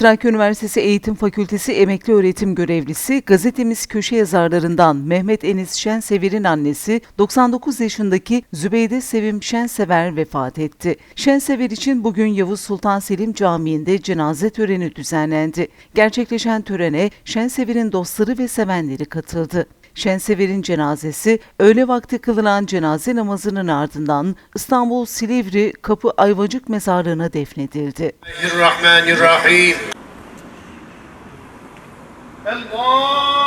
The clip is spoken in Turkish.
Trakya Üniversitesi Eğitim Fakültesi emekli öğretim görevlisi, gazetemiz köşe yazarlarından Mehmet Enis Şensever'in annesi 99 yaşındaki Zübeyde Sevim Şensever vefat etti. Şensever için bugün Yavuz Sultan Selim Camii'nde cenaze töreni düzenlendi. Gerçekleşen törene Şensever'in dostları ve sevenleri katıldı. Şensever'in cenazesi öğle vakti kılınan cenaze namazının ardından İstanbul Silivri Kapı Ayvacık Mezarlığı'na defnedildi. Rahmanirrahim. الله